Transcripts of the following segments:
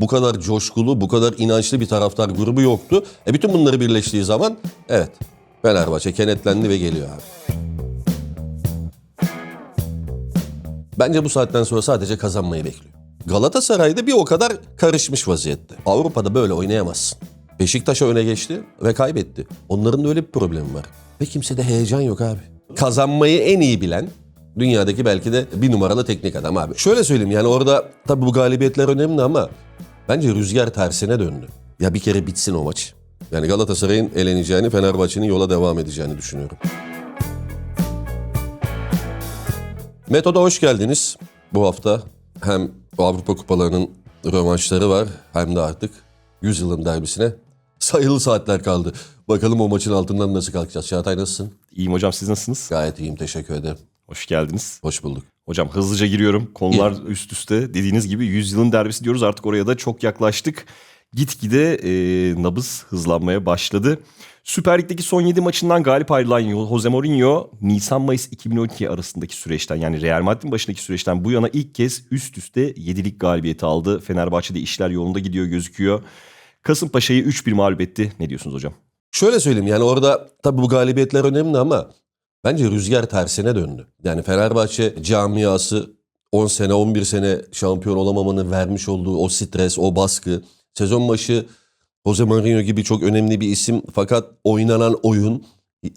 bu kadar coşkulu, bu kadar inançlı bir taraftar grubu yoktu. E bütün bunları birleştiği zaman evet Fenerbahçe kenetlendi ve geliyor abi. Bence bu saatten sonra sadece kazanmayı bekliyor. Galatasaray'da bir o kadar karışmış vaziyette. Avrupa'da böyle oynayamazsın. Beşiktaş'a öne geçti ve kaybetti. Onların da öyle bir problemi var. Ve kimsede heyecan yok abi. Kazanmayı en iyi bilen dünyadaki belki de bir numaralı teknik adam abi. Şöyle söyleyeyim yani orada tabii bu galibiyetler önemli ama bence rüzgar tersine döndü. Ya bir kere bitsin o maç. Yani Galatasaray'ın eleneceğini, Fenerbahçe'nin yola devam edeceğini düşünüyorum. Metoda hoş geldiniz. Bu hafta hem Avrupa Kupalarının rövanşları var hem de artık 100 yılın derbisine sayılı saatler kaldı. Bakalım o maçın altından nasıl kalkacağız. Çağatay nasılsın? İyiyim hocam siz nasılsınız? Gayet iyiyim teşekkür ederim. Hoş geldiniz. Hoş bulduk. Hocam hızlıca giriyorum. Konular üst üste. Dediğiniz gibi 100 yılın derbisi diyoruz. Artık oraya da çok yaklaştık. Gitgide e, nabız hızlanmaya başladı. Süper Lig'deki son 7 maçından galip ayrılan Jose Mourinho, Nisan-Mayıs 2012 arasındaki süreçten yani Real Madrid'in başındaki süreçten bu yana ilk kez üst üste 7'lik galibiyeti aldı. Fenerbahçe'de işler yolunda gidiyor gözüküyor. Kasımpaşa'yı 3-1 mağlup etti. Ne diyorsunuz hocam? Şöyle söyleyeyim yani orada tabii bu galibiyetler önemli ama bence rüzgar tersine döndü. Yani Fenerbahçe camiası 10 sene 11 sene şampiyon olamamanın vermiş olduğu o stres, o baskı. Sezon başı Jose Mourinho gibi çok önemli bir isim fakat oynanan oyun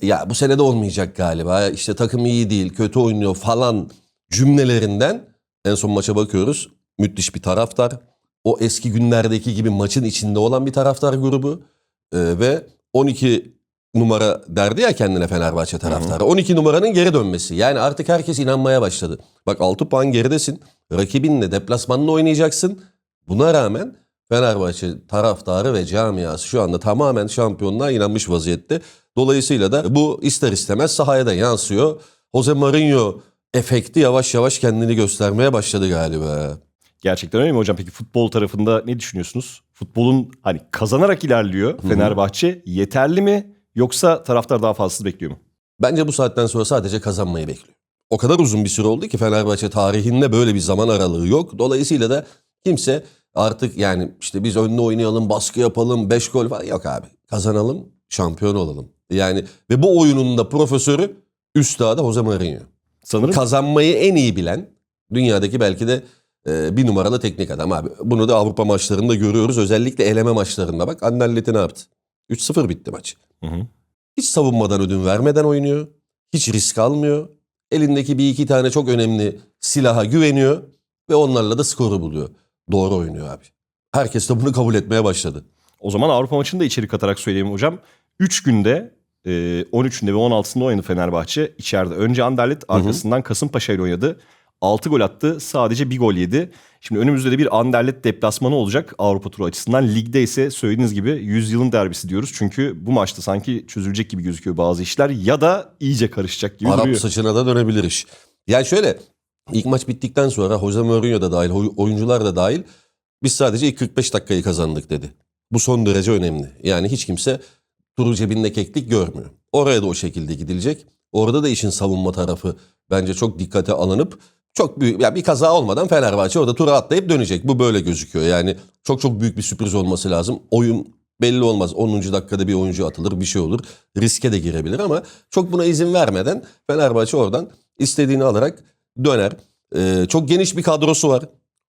ya bu sene de olmayacak galiba. İşte takım iyi değil, kötü oynuyor falan cümlelerinden en son maça bakıyoruz. Müthiş bir taraftar. O eski günlerdeki gibi maçın içinde olan bir taraftar grubu Ee, ve 12 numara derdi ya kendine Fenerbahçe taraftarı. 12 numaranın geri dönmesi. Yani artık herkes inanmaya başladı. Bak 6 puan geridesin. Rakibinle deplasmanla oynayacaksın. Buna rağmen Fenerbahçe taraftarı ve camiası şu anda tamamen şampiyonluğa inanmış vaziyette. Dolayısıyla da bu ister istemez sahaya da yansıyor. Jose Mourinho efekti yavaş yavaş kendini göstermeye başladı galiba. Gerçekten öyle mi hocam? Peki futbol tarafında ne düşünüyorsunuz? Futbolun hani kazanarak ilerliyor Fenerbahçe. Yeterli mi? Yoksa taraftar daha fazlası bekliyor mu? Bence bu saatten sonra sadece kazanmayı bekliyor. O kadar uzun bir süre oldu ki Fenerbahçe tarihinde böyle bir zaman aralığı yok. Dolayısıyla da kimse artık yani işte biz önde oynayalım, baskı yapalım, 5 gol falan yok abi. Kazanalım, şampiyon olalım. Yani ve bu oyunun da profesörü üstadı Jose Mourinho. Sanırım Kazanmayı en iyi bilen dünyadaki belki de e, bir numaralı teknik adam abi. Bunu da Avrupa maçlarında görüyoruz. Özellikle eleme maçlarında bak Annallet'i ne yaptı? 3-0 bitti maç. Hı hı. Hiç savunmadan ödün vermeden oynuyor. Hiç risk almıyor. Elindeki bir iki tane çok önemli silaha güveniyor ve onlarla da skoru buluyor. Doğru oynuyor abi. Herkes de bunu kabul etmeye başladı. o zaman Avrupa maçını da içeri katarak söyleyeyim hocam. 3 günde e, 13'ünde ve 16'sında oynadı Fenerbahçe. İçeride önce Anderlet arkasından Kasımpaşa ile oynadı. 6 gol attı. Sadece bir gol yedi. Şimdi önümüzde de bir Anderlet deplasmanı olacak Avrupa turu açısından. Ligde ise söylediğiniz gibi 100 yılın derbisi diyoruz. Çünkü bu maçta sanki çözülecek gibi gözüküyor bazı işler. Ya da iyice karışacak gibi Arap duruyor. saçına da dönebilir iş. Yani şöyle ilk maç bittikten sonra Jose Mourinho da dahil, oy- oyuncular da dahil biz sadece ilk 45 dakikayı kazandık dedi. Bu son derece önemli. Yani hiç kimse turu cebinde keklik görmüyor. Oraya da o şekilde gidilecek. Orada da işin savunma tarafı bence çok dikkate alınıp çok büyük ya bir kaza olmadan Fenerbahçe orada tura atlayıp dönecek. Bu böyle gözüküyor. Yani çok çok büyük bir sürpriz olması lazım. Oyun belli olmaz. 10. dakikada bir oyuncu atılır bir şey olur. Riske de girebilir ama çok buna izin vermeden Fenerbahçe oradan istediğini alarak döner. Ee, çok geniş bir kadrosu var.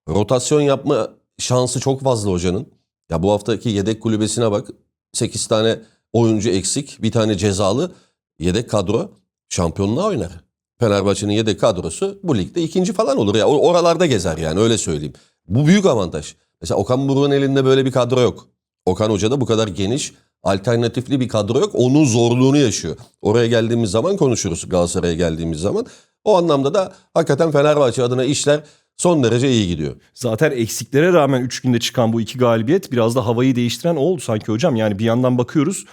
Rotasyon yapma şansı çok fazla hocanın. Ya bu haftaki yedek kulübesine bak. 8 tane oyuncu eksik, bir tane cezalı yedek kadro şampiyonluğa oynar. Fenerbahçe'nin yedek kadrosu bu ligde ikinci falan olur ya. Oralarda gezer yani öyle söyleyeyim. Bu büyük avantaj. Mesela Okan Buruk'un elinde böyle bir kadro yok. Okan Hoca'da bu kadar geniş, alternatifli bir kadro yok. Onun zorluğunu yaşıyor. Oraya geldiğimiz zaman konuşuruz Galatasaray'a geldiğimiz zaman. O anlamda da hakikaten Fenerbahçe adına işler son derece iyi gidiyor. Zaten eksiklere rağmen 3 günde çıkan bu iki galibiyet biraz da havayı değiştiren oldu sanki hocam. Yani bir yandan bakıyoruz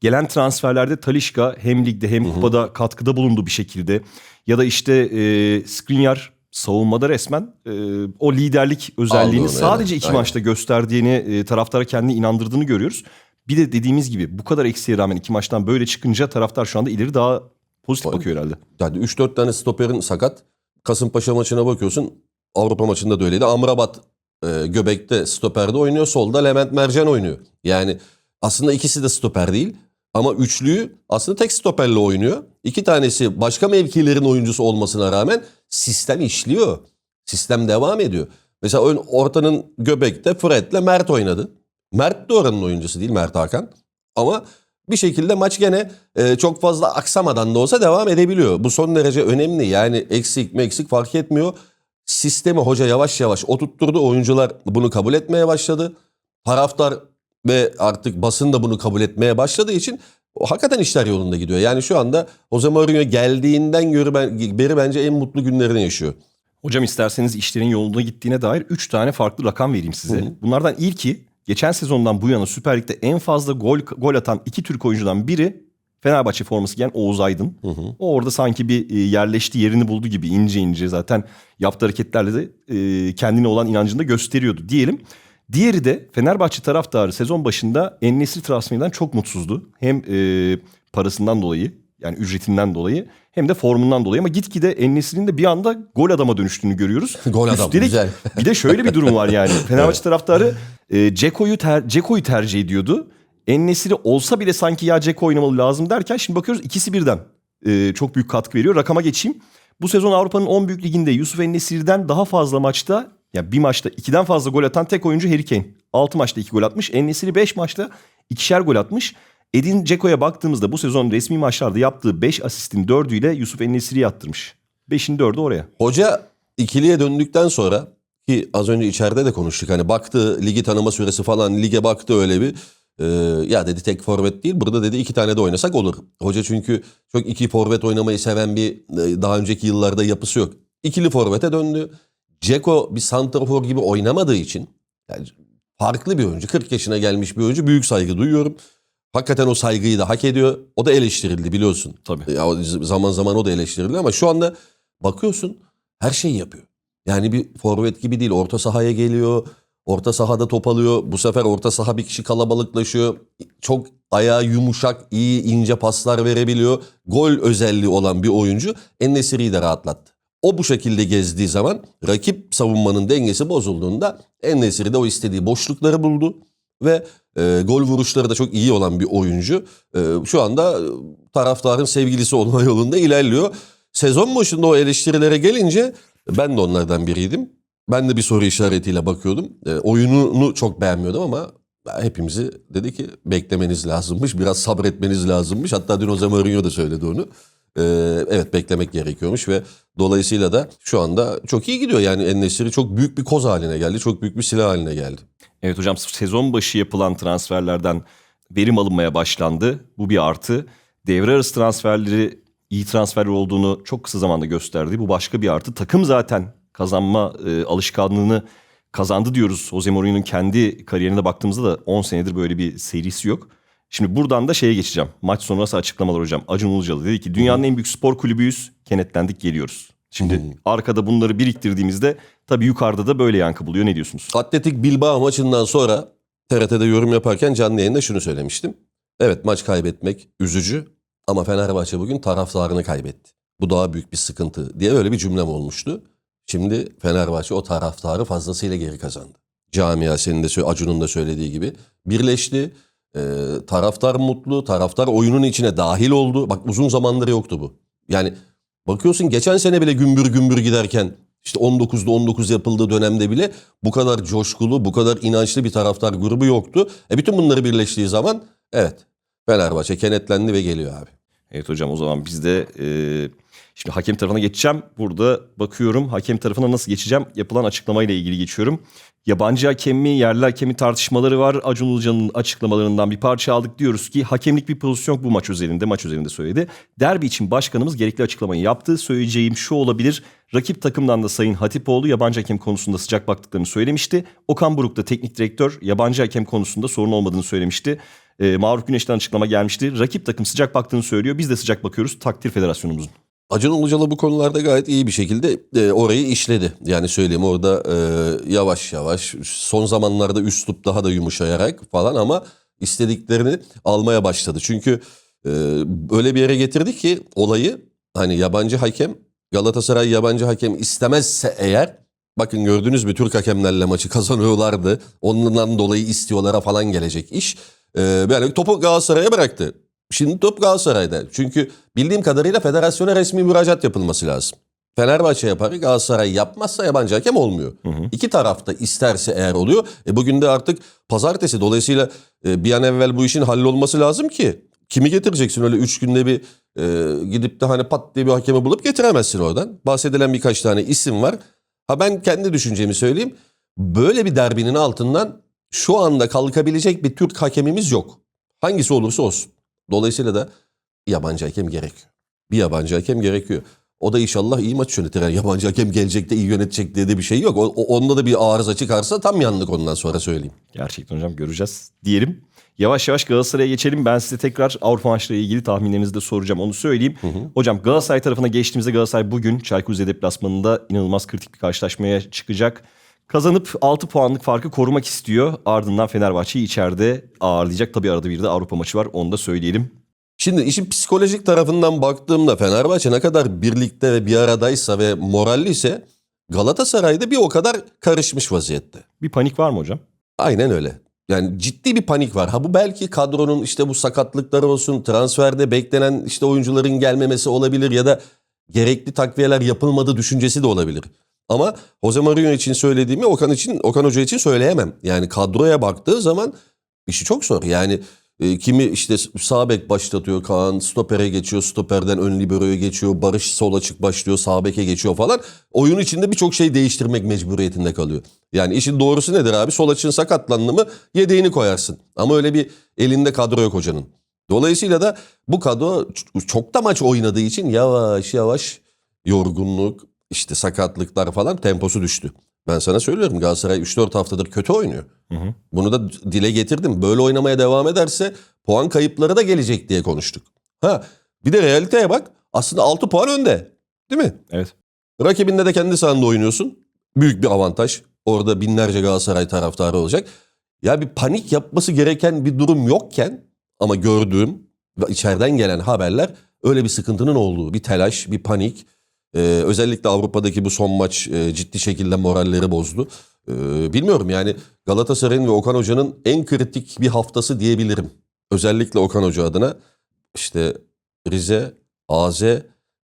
gelen transferlerde Talişka hem ligde hem kupada katkıda bulundu bir şekilde. Ya da işte e, Skriniar savunmada resmen e, o liderlik özelliğini onu, sadece evet, iki aynen. maçta gösterdiğini, e, taraftara kendini inandırdığını görüyoruz. Bir de dediğimiz gibi bu kadar eksiğe rağmen iki maçtan böyle çıkınca taraftar şu anda ileri daha pozitif bakıyor herhalde. Yani 3-4 tane stoperin sakat. Kasımpaşa maçına bakıyorsun. Avrupa maçında da öyleydi. Amrabat e, Göbek'te stoperde oynuyor. Solda Levent Mercan oynuyor. Yani aslında ikisi de stoper değil. Ama üçlüyü aslında tek stoperle oynuyor. İki tanesi başka mevkilerin oyuncusu olmasına rağmen sistem işliyor. Sistem devam ediyor. Mesela ön, ortanın Göbek'te Fred'le Mert oynadı. Mert de oranın oyuncusu değil Mert Hakan. Ama bir şekilde maç gene e, çok fazla aksamadan da olsa devam edebiliyor. Bu son derece önemli. Yani eksik meksik fark etmiyor. Sistemi hoca yavaş yavaş oturtturdu. Oyuncular bunu kabul etmeye başladı. Taraftar ve artık basın da bunu kabul etmeye başladığı için o hakikaten işler yolunda gidiyor. Yani şu anda Jose Mourinho geldiğinden göre ben, beri bence en mutlu günlerini yaşıyor. Hocam isterseniz işlerin yolunda gittiğine dair 3 tane farklı rakam vereyim size. Hı hı. Bunlardan ilki geçen sezondan bu yana Süper Lig'de en fazla gol gol atan iki Türk oyuncudan biri Fenerbahçe forması giyen Oğuz Aydın. Hı hı. O orada sanki bir e, yerleşti yerini buldu gibi ince ince zaten yaptığı hareketlerle de e, kendine olan inancını da gösteriyordu diyelim. Diğeri de Fenerbahçe taraftarı sezon başında En-Nesyri transferinden çok mutsuzdu. Hem e, parasından dolayı yani ücretinden dolayı hem de formundan dolayı ama gitgide En-Nesyri'nin de bir anda gol adama dönüştüğünü görüyoruz. Gol adam, Üstelik güzel. bir de şöyle bir durum var yani. Fenerbahçe taraftarı e, Ceko'yu ter, Ceko'yu tercih ediyordu. En-Nesyri olsa bile sanki ya Ceko oynamalı lazım derken şimdi bakıyoruz ikisi birden e, çok büyük katkı veriyor. Rakama geçeyim. Bu sezon Avrupa'nın 10 büyük liginde Yusuf En-Nesyri'den daha fazla maçta ya bir maçta ikiden fazla gol atan tek oyuncu Harry Kane. 6 maçta 2 gol atmış. En-Nesyri 5 maçta ikişer gol atmış. Edin Dzeko'ya baktığımızda bu sezon resmi maçlarda yaptığı 5 asistin 4'üyle Yusuf En-Nesyri'yi attırmış. 5'in 4'ü oraya. Hoca ikiliye döndükten sonra ki az önce içeride de konuştuk. Hani baktı ligi tanıma süresi falan lige baktı öyle bir. e, ya dedi tek forvet değil burada dedi iki tane de oynasak olur. Hoca çünkü çok iki forvet oynamayı seven bir e, daha önceki yıllarda yapısı yok. İkili forvete döndü. Ceko bir santrafor gibi oynamadığı için yani farklı bir oyuncu. 40 yaşına gelmiş bir oyuncu. Büyük saygı duyuyorum. Hakikaten o saygıyı da hak ediyor. O da eleştirildi biliyorsun. Tabii. Ya zaman zaman o da eleştirildi ama şu anda bakıyorsun her şeyi yapıyor. Yani bir forvet gibi değil. Orta sahaya geliyor. Orta sahada top alıyor. Bu sefer orta saha bir kişi kalabalıklaşıyor. Çok ayağı yumuşak, iyi ince paslar verebiliyor. Gol özelliği olan bir oyuncu En-Nesyri'yi de rahatlattı. O bu şekilde gezdiği zaman rakip savunmanın dengesi bozulduğunda En-Nesyri de o istediği boşlukları buldu. Ve e, gol vuruşları da çok iyi olan bir oyuncu. E, şu anda e, taraftarın sevgilisi olma yolunda ilerliyor. Sezon başında o eleştirilere gelince ben de onlardan biriydim. Ben de bir soru işaretiyle bakıyordum. E, oyununu çok beğenmiyordum ama hepimizi dedi ki beklemeniz lazımmış. Biraz sabretmeniz lazımmış. Hatta dün Jose Mourinho da söyledi onu. E, evet beklemek gerekiyormuş ve dolayısıyla da şu anda çok iyi gidiyor. Yani En-Nesyri çok büyük bir koz haline geldi. Çok büyük bir silah haline geldi. Evet hocam sezon başı yapılan transferlerden verim alınmaya başlandı. Bu bir artı. Devre arası transferleri iyi transferler olduğunu çok kısa zamanda gösterdi. Bu başka bir artı. Takım zaten kazanma e, alışkanlığını kazandı diyoruz. Jose Mourinho'nun kendi kariyerine baktığımızda da 10 senedir böyle bir serisi yok. Şimdi buradan da şeye geçeceğim. Maç sonrası açıklamalar hocam. Acun Ilıcalı dedi ki dünyanın en büyük spor kulübüyüz. Kenetlendik geliyoruz. Şimdi arkada bunları biriktirdiğimizde tabii yukarıda da böyle yankı buluyor. Ne diyorsunuz? Atletik Bilbao maçından sonra TRT'de yorum yaparken canlı yayında şunu söylemiştim. Evet maç kaybetmek üzücü ama Fenerbahçe bugün taraftarını kaybetti. Bu daha büyük bir sıkıntı diye öyle bir cümlem olmuştu. Şimdi Fenerbahçe o taraftarı fazlasıyla geri kazandı. Camia senin de Acun'un da söylediği gibi birleşti. Ee, taraftar mutlu, taraftar oyunun içine dahil oldu. Bak uzun zamandır yoktu bu. Yani bakıyorsun geçen sene bile gümbür gümbür giderken işte 19'da 19 yapıldığı dönemde bile bu kadar coşkulu, bu kadar inançlı bir taraftar grubu yoktu. E bütün bunları birleştiği zaman evet Fenerbahçe kenetlendi ve geliyor abi. Evet hocam o zaman biz de e, şimdi hakem tarafına geçeceğim. Burada bakıyorum hakem tarafına nasıl geçeceğim? Yapılan açıklamayla ilgili geçiyorum. Yabancı hakem mi, yerli hakem mi tartışmaları var. Acun Ilıcalı'nın açıklamalarından bir parça aldık. Diyoruz ki hakemlik bir pozisyon bu maç üzerinde. Maç üzerinde söyledi. Derbi için başkanımız gerekli açıklamayı yaptı. Söyleyeceğim şu olabilir. Rakip takımdan da Sayın Hatipoğlu yabancı hakem konusunda sıcak baktıklarını söylemişti. Okan Buruk da teknik direktör yabancı hakem konusunda sorun olmadığını söylemişti. E, Maruf Güneş'ten açıklama gelmişti. Rakip takım sıcak baktığını söylüyor. Biz de sıcak bakıyoruz takdir federasyonumuzun. Acun Ilıcalı bu konularda gayet iyi bir şekilde e, orayı işledi. Yani söyleyeyim orada e, yavaş yavaş son zamanlarda üslup daha da yumuşayarak falan ama istediklerini almaya başladı. Çünkü e, öyle bir yere getirdi ki olayı hani yabancı hakem Galatasaray yabancı hakem istemezse eğer Bakın gördünüz mü Türk hakemlerle maçı kazanıyorlardı. Ondan dolayı istiyorlara falan gelecek iş. Ee, yani topu Galatasaray'a bıraktı. Şimdi top Galatasaray'da. Çünkü bildiğim kadarıyla federasyona resmi müracaat yapılması lazım. Fenerbahçe yapar, Galatasaray yapmazsa yabancı hakem olmuyor. İki tarafta isterse eğer oluyor. E bugün de artık pazartesi dolayısıyla e, bir an evvel bu işin hallolması lazım ki. Kimi getireceksin öyle üç günde bir e, gidip de hani pat diye bir hakemi bulup getiremezsin oradan. Bahsedilen birkaç tane isim var. Ha ben kendi düşüncemi söyleyeyim. Böyle bir derbinin altından şu anda kalkabilecek bir Türk hakemimiz yok. Hangisi olursa olsun. Dolayısıyla da yabancı hakem gerekiyor. Bir yabancı hakem gerekiyor. O da inşallah iyi maç yönetir. Yani yabancı hakem gelecek de iyi yönetecek diye de bir şey yok. O, onda da bir arıza çıkarsa tam yandık ondan sonra söyleyeyim. Gerçekten hocam göreceğiz diyelim. Yavaş yavaş Galatasaray'a geçelim. Ben size tekrar Avrupa maçlarıyla ilgili tahminlerinizi de soracağım. Onu söyleyeyim. Hocam Galatasaray tarafına geçtiğimizde Galatasaray bugün Çaykur Rize deplasmanında inanılmaz kritik bir karşılaşmaya çıkacak. Kazanıp 6 puanlık farkı korumak istiyor. Ardından Fenerbahçe'yi içeride ağırlayacak. Tabii arada bir de Avrupa maçı var. Onu da söyleyelim. Şimdi işin psikolojik tarafından baktığımda Fenerbahçe ne kadar birlikte ve bir aradaysa ve moralliyse Galatasaray'da bir o kadar karışmış vaziyette. Bir panik var mı hocam? Aynen öyle. Yani ciddi bir panik var. Ha bu belki kadronun işte bu sakatlıkları olsun, transferde beklenen işte oyuncuların gelmemesi olabilir ya da gerekli takviyeler yapılmadı düşüncesi de olabilir. Ama Jose Mourinho için söylediğimi Okan için Okan Hoca için söyleyemem. Yani kadroya baktığı zaman işi çok zor. Yani e, kimi işte sağ bek başlatıyor Kaan, stopere geçiyor, stoperden ön libero'ya geçiyor, Barış sol açık başlıyor, sağ beke geçiyor falan. Oyun içinde birçok şey değiştirmek mecburiyetinde kalıyor. Yani işin doğrusu nedir abi? Sol açığın sakatlandı mı yedeğini koyarsın. Ama öyle bir elinde kadro yok hocanın. Dolayısıyla da bu kadro çok da maç oynadığı için yavaş yavaş yorgunluk, işte sakatlıklar falan temposu düştü. Ben sana söylüyorum Galatasaray 3-4 haftadır kötü oynuyor. Bunu da dile getirdim. Böyle oynamaya devam ederse puan kayıpları da gelecek diye konuştuk. Ha bir de realiteye bak. Aslında 6 puan önde. Değil mi? Evet. Rakibinde de kendi sahanda oynuyorsun. Büyük bir avantaj. Orada binlerce Galatasaray taraftarı olacak. Ya bir panik yapması gereken bir durum yokken ama gördüğüm ve içeriden gelen haberler öyle bir sıkıntının olduğu, bir telaş, bir panik. Ee, özellikle Avrupa'daki bu son maç e, ciddi şekilde moralleri bozdu. Ee, bilmiyorum yani Galatasaray'ın ve Okan Hoca'nın en kritik bir haftası diyebilirim. Özellikle Okan Hoca adına işte Rize, AZ,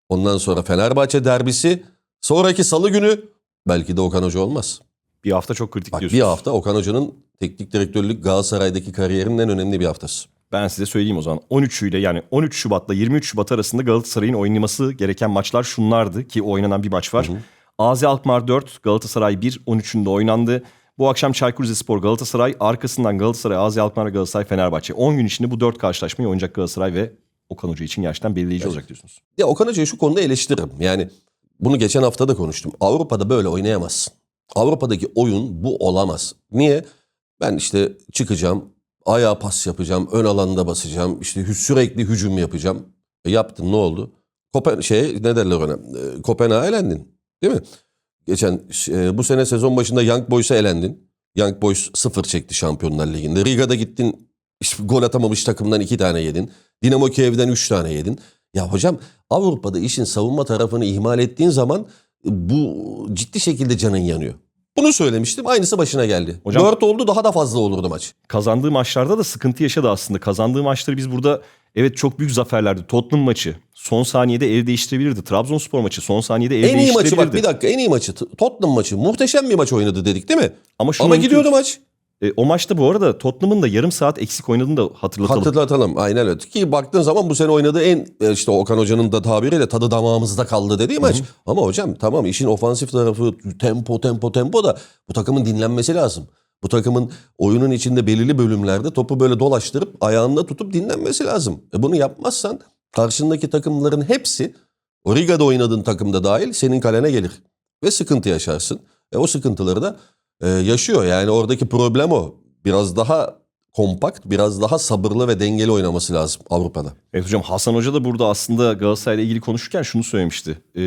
ondan sonra Fenerbahçe derbisi, sonraki salı günü belki de Okan Hoca olmaz. Bir hafta çok kritik Bak diyorsunuz. bir hafta Okan Hoca'nın teknik direktörlük Galatasaray'daki kariyerinin en önemli bir haftası. Ben size söyleyeyim o zaman. 13'üyle yani 13 Şubat'la 23 Şubat arasında Galatasaray'ın oynaması gereken maçlar şunlardı ki oynanan bir maç var. AZ Alkmaar 4, Galatasaray 1, 13'ünde oynandı. Bu akşam Çaykur Rizespor Galatasaray, arkasından Galatasaray, AZ Alkmaar, Galatasaray, Fenerbahçe. 10 gün içinde bu 4 karşılaşmayı oynayacak Galatasaray ve Okan Hoca için gerçekten belirleyici olacak diyorsunuz. Ya Okan Hoca'yı şu konuda eleştiririm. Yani bunu geçen hafta da konuştum. Avrupa'da böyle oynayamazsın. Avrupa'daki oyun bu olamaz. Niye? Ben işte çıkacağım, ayağa pas yapacağım, ön alanda basacağım, işte sürekli hücum yapacağım. E yaptın ne oldu? Kopen şey ne derler ona? E, Kopenhag'a elendin. Değil mi? Geçen e, bu sene sezon başında Young Boys'a elendin. Young Boys sıfır çekti Şampiyonlar Ligi'nde. Riga'da gittin işte gol atamamış takımdan iki tane yedin. Dinamo Kiev'den üç tane yedin. Ya hocam Avrupa'da işin savunma tarafını ihmal ettiğin zaman bu ciddi şekilde canın yanıyor. Bunu söylemiştim. Aynısı başına geldi. Hocam- Dört oldu daha da fazla olurdu maç. Kazandığı maçlarda da sıkıntı yaşadı aslında. Kazandığı maçları biz burada evet çok büyük zaferlerdi. Tottenham maçı son saniyede el değiştirebilirdi. Trabzonspor maçı son saniyede el En iyi maçı bak bir dakika en iyi maçı Tottenham maçı. Muhteşem bir maç oynadı dedik değil mi? Ama, şunu Ama gidiyordu maç. E, o maçta bu arada Tottenham'ın da yarım saat eksik oynadığını da hatırlatalım. Hatırlatalım aynen öyle. Ki baktığın zaman bu sene oynadığı en e, işte Okan Hoca'nın da tabiriyle tadı damağımızda kaldı dediği maç. Ama hocam tamam işin ofansif tarafı tempo tempo tempo da bu takımın dinlenmesi lazım. Bu takımın oyunun içinde belirli bölümlerde topu böyle dolaştırıp ayağında tutup dinlenmesi lazım. E bunu yapmazsan karşındaki takımların hepsi o Riga'da oynadığın takımda dahil senin kalene gelir. Ve sıkıntı yaşarsın. E o sıkıntıları da e, yaşıyor. Yani oradaki problem o. Biraz daha kompakt, biraz daha sabırlı ve dengeli oynaması lazım Avrupa'da. Evet hocam Hasan Hoca da burada aslında Galatasaray'la ilgili konuşurken şunu söylemişti. E,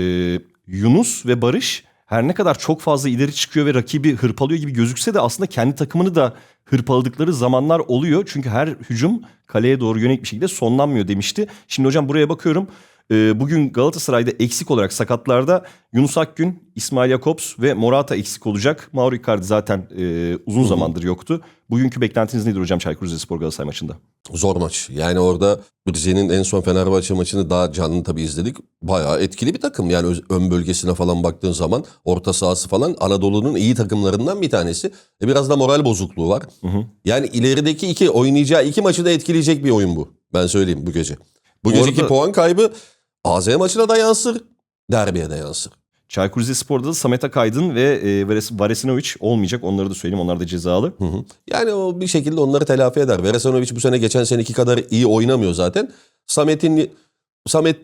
Yunus ve Barış her ne kadar çok fazla ileri çıkıyor ve rakibi hırpalıyor gibi gözükse de aslında kendi takımını da hırpaladıkları zamanlar oluyor. Çünkü her hücum kaleye doğru yönelik bir şekilde sonlanmıyor demişti. Şimdi hocam buraya bakıyorum. Ee, bugün Galatasaray'da eksik olarak sakatlarda Yunus Akgün, İsmail Jakobs ve Morata eksik olacak. Mauro Icardi zaten e, uzun zamandır yoktu. Bugünkü beklentiniz nedir hocam Çaykur Rizespor Galatasaray maçında? Zor maç. Yani orada Rize'nin en son Fenerbahçe maçını daha canlı tabii izledik. Bayağı etkili bir takım. Yani öz- ön bölgesine falan baktığın zaman orta sahası falan Anadolu'nun iyi takımlarından bir tanesi. E biraz da moral bozukluğu var. Yani ilerideki iki oynayacağı iki maçı da etkileyecek bir oyun bu. Ben söyleyeyim bu gece. Bu, Bu geceki arada- puan kaybı AZ maçına da yansır. Derbiye de yansır. Çaykur Rizespor'da da Samet Akaydın ve e, Vares- Varesinovic olmayacak. Onları da söyleyeyim. Onlar da cezalı. Hı hı. Yani o bir şekilde onları telafi eder. Veresanovic bu sene geçen seneki kadar iyi oynamıyor zaten. Samet'in Samet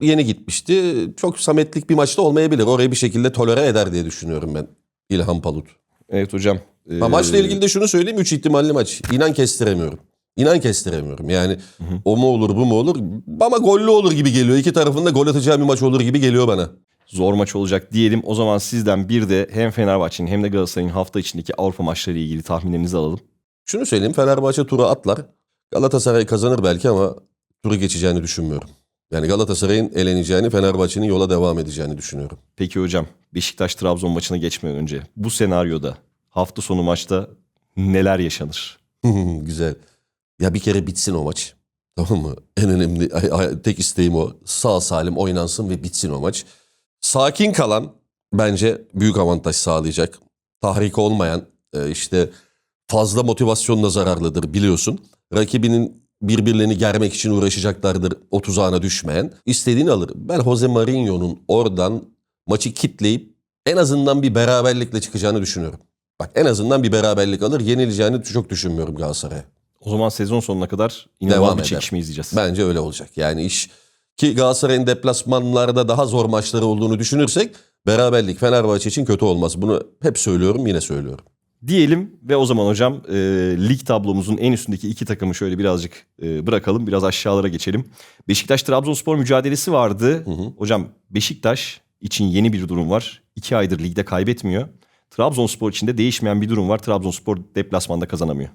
yeni gitmişti. Çok Sametlik bir maçta olmayabilir. Orayı bir şekilde tolere eder diye düşünüyorum ben. İlhan Palut. Evet hocam. Ee, maçla ilgili de şunu söyleyeyim. Üç ihtimalli maç. İnan kestiremiyorum. İnan kestiremiyorum. Yani o mu olur bu mu olur. Ama gollü olur gibi geliyor. İki tarafında gol atacağı bir maç olur gibi geliyor bana. Zor maç olacak diyelim. O zaman sizden bir de hem Fenerbahçe'nin hem de Galatasaray'ın hafta içindeki Avrupa maçları ile ilgili tahminlerinizi alalım. Şunu söyleyeyim. Fenerbahçe turu atlar. Galatasaray kazanır belki ama turu geçeceğini düşünmüyorum. Yani Galatasaray'ın eleneceğini, Fenerbahçe'nin yola devam edeceğini düşünüyorum. Peki hocam Beşiktaş-Trabzon maçına geçmeden önce bu senaryoda hafta sonu maçta neler yaşanır? Güzel. Ya bir kere bitsin o maç. Tamam mı? En önemli tek isteğim o. Sağ salim oynansın ve bitsin o maç. Sakin kalan bence büyük avantaj sağlayacak. Tahrik olmayan e, işte fazla motivasyonla zararlıdır biliyorsun. Rakibinin birbirlerini germek için uğraşacaklardır o tuzağına düşmeyen. istediğini alır. Ben Jose Mourinho'nun oradan maçı kitleyip en azından bir beraberlikle çıkacağını düşünüyorum. Bak en azından bir beraberlik alır. Yenileceğini çok düşünmüyorum Galatasaray'a. O zaman sezon sonuna kadar inanılmaz Devam bir çekişme izleyeceğiz. Bence öyle olacak. Yani iş ki Galatasaray'ın deplasmanlarda daha zor maçları olduğunu düşünürsek beraberlik Fenerbahçe için kötü olmaz. Bunu hep söylüyorum yine söylüyorum. Diyelim ve o zaman hocam e, lig tablomuzun en üstündeki iki takımı şöyle birazcık e, bırakalım. Biraz aşağılara geçelim. Beşiktaş-Trabzonspor mücadelesi vardı. Hocam Beşiktaş için yeni bir durum var. İki aydır ligde kaybetmiyor. Trabzonspor için de değişmeyen bir durum var. Trabzonspor deplasmanda kazanamıyor.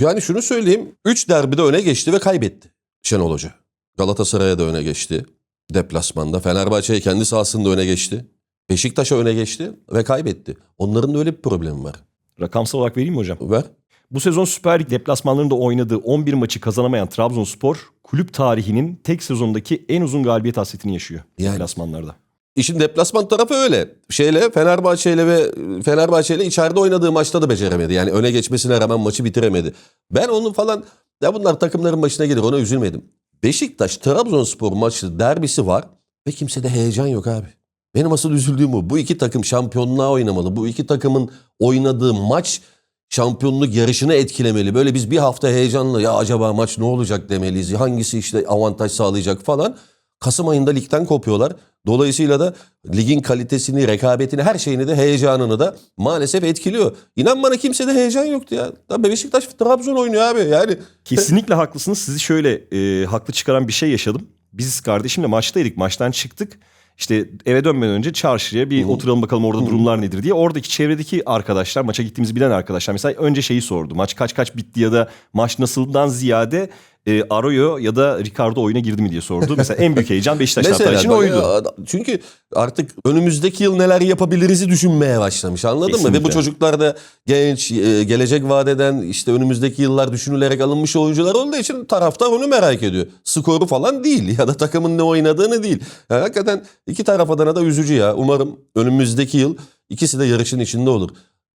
Yani şunu söyleyeyim. 3 derbide öne geçti ve kaybetti Şenol Hoca. Galatasaray'a da öne geçti. Deplasmanda. Fenerbahçe'ye kendi sahasında öne geçti. Beşiktaş'a öne geçti ve kaybetti. Onların da öyle bir problemi var. Rakamsal olarak vereyim mi hocam? Ver. Bu sezon Süper Lig deplasmanlarında oynadığı 11 maçı kazanamayan Trabzonspor kulüp tarihinin tek sezondaki en uzun galibiyet hasretini yaşıyor Yani. deplasmanlarda. İşin deplasman tarafı öyle. Şeyle Fenerbahçe ile ve Fenerbahçe ile içeride oynadığı maçta da beceremedi. Yani öne geçmesine rağmen maçı bitiremedi. Ben onun falan ya bunlar takımların başına gelir ona üzülmedim. Beşiktaş Trabzonspor maçı derbisi var ve kimsede heyecan yok abi. Benim asıl üzüldüğüm bu. Bu iki takım şampiyonluğa oynamalı. Bu iki takımın oynadığı maç şampiyonluk yarışını etkilemeli. Böyle biz bir hafta heyecanla ya acaba maç ne olacak demeliyiz. Hangisi işte avantaj sağlayacak falan. Kasım ayında ligden kopuyorlar. Dolayısıyla da ligin kalitesini, rekabetini, her şeyini de heyecanını da maalesef etkiliyor. İnan bana kimsede heyecan yoktu ya. Tabii Beşiktaş Trabzon oynuyor abi. Yani Kesinlikle haklısınız. Sizi şöyle e, haklı çıkaran bir şey yaşadım. Biz kardeşimle maçtaydık. Maçtan çıktık. İşte eve dönmeden önce çarşıya bir oturalım bakalım orada durumlar nedir diye. Oradaki çevredeki arkadaşlar, maça gittiğimizi bilen arkadaşlar mesela önce şeyi sordu. Maç kaç kaç bitti ya da maç nasıldan ziyade e, Arroyo ya da Ricardo oyuna girdi mi diye sordu. Mesela en büyük heyecan Beşiktaş taraftarı için oydu. Çünkü artık önümüzdeki yıl neler yapabiliriz'i düşünmeye başlamış anladın mı? Ve bu Kesinlikle. çocuklar da genç, e, gelecek vadeden işte önümüzdeki yıllar düşünülerek alınmış oyuncular olduğu için taraftar onu merak ediyor. Skoru falan değil ya da takımın ne oynadığını değil. Yani hakikaten iki taraf adına da üzücü ya. Umarım önümüzdeki yıl ikisi de yarışın içinde olur.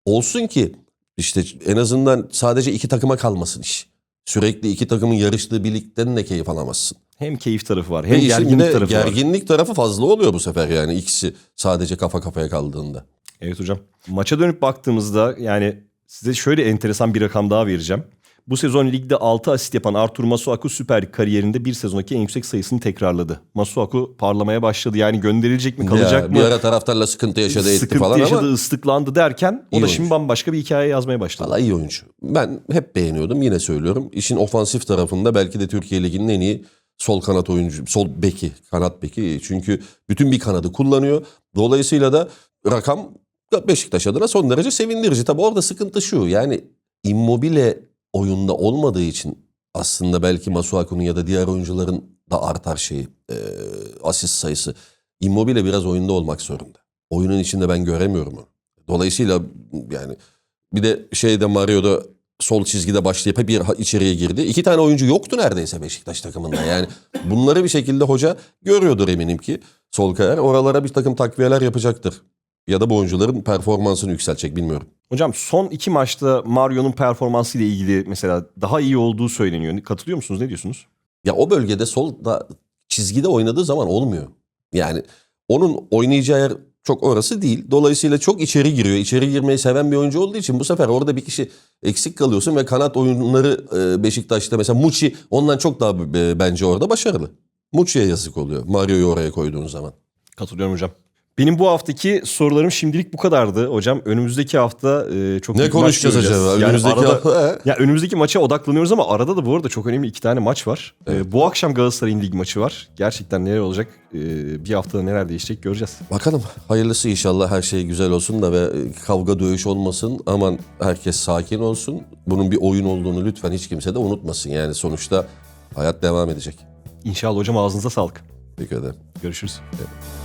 Olsun ki işte en azından sadece iki takıma kalmasın iş. Sürekli iki takımın yarıştığı birlikten de keyif alamazsın. Hem keyif tarafı var Ve hem bir gerginlik tarafı var. gerginlik tarafı fazla oluyor bu sefer yani ikisi sadece kafa kafaya kaldığında. Evet hocam. Maça dönüp baktığımızda yani size şöyle enteresan bir rakam daha vereceğim. Bu sezon ligde 6 asist yapan Artur Masuaku Süper Lig kariyerinde bir sezondaki en yüksek sayısını tekrarladı. Masuaku parlamaya başladı. Yani gönderilecek mi kalacak Ya, mı? Bir ara taraftarla sıkıntı yaşadı etti Sıkıntı falan yaşadı, ama ıslıklandı derken o İyi da oyuncu. şimdi bambaşka bir hikaye yazmaya başladı. valla iyi oyuncu. Ben hep beğeniyordum yine söylüyorum. İşin ofansif tarafında belki de Türkiye Ligi'nin en iyi sol kanat oyuncu, sol beki, kanat beki. Çünkü bütün bir kanadı kullanıyor. Dolayısıyla da rakam Beşiktaş adına son derece sevindirici. Tabii orada sıkıntı şu yani Immobile oyunda olmadığı için aslında belki Masuaku'nun ya da diğer oyuncuların da artar şeyi. e, asist sayısı. Immobile biraz oyunda olmak zorunda. Oyunun içinde ben göremiyorum onu. Dolayısıyla yani bir de şeyde Mario'da sol çizgide başlayıp hep bir içeriye girdi. İki tane oyuncu yoktu neredeyse Beşiktaş takımında. Yani bunları bir şekilde hoca görüyordur eminim ki Solskjaer. Oralara bir takım takviyeler yapacaktır. Ya da bu oyuncuların performansını yükseltecek bilmiyorum. Hocam son iki maçta Mario'nun performansı ile ilgili mesela daha iyi olduğu söyleniyor. Katılıyor musunuz? Ne diyorsunuz? Ya o bölgede sol da çizgide oynadığı zaman olmuyor. Yani onun oynayacağı yer çok orası değil. Dolayısıyla çok içeri giriyor. İçeri girmeyi seven bir oyuncu olduğu için bu sefer orada bir kişi eksik kalıyorsun ve kanat oyunları e, Beşiktaş'ta mesela Muçi ondan çok daha bence orada başarılı. Muçi'ye yazık oluyor Mario'yu oraya koyduğun zaman. Katılıyorum hocam. Benim bu haftaki sorularım şimdilik bu kadardı hocam. Önümüzdeki hafta e, çok Ne büyük maç konuşacağız göreceğiz. acaba? Yani Önümüzdeki arada- hafta- ya önümüzdeki maça odaklanıyoruz ama arada da bu arada çok önemli iki tane maç var. E, bu akşam Galatasaray'ın lig maçı var. Gerçekten neler olacak? E, bir haftada neler değişecek göreceğiz. Bakalım hayırlısı inşallah her şey güzel olsun da ve e, kavga dövüş olmasın. Aman herkes sakin olsun. Bunun bir oyun olduğunu lütfen hiç kimse de unutmasın. Yani sonuçta hayat devam edecek. İnşallah hocam ağzınıza sağlık. Teşekkür ederim. Görüşürüz. Evet.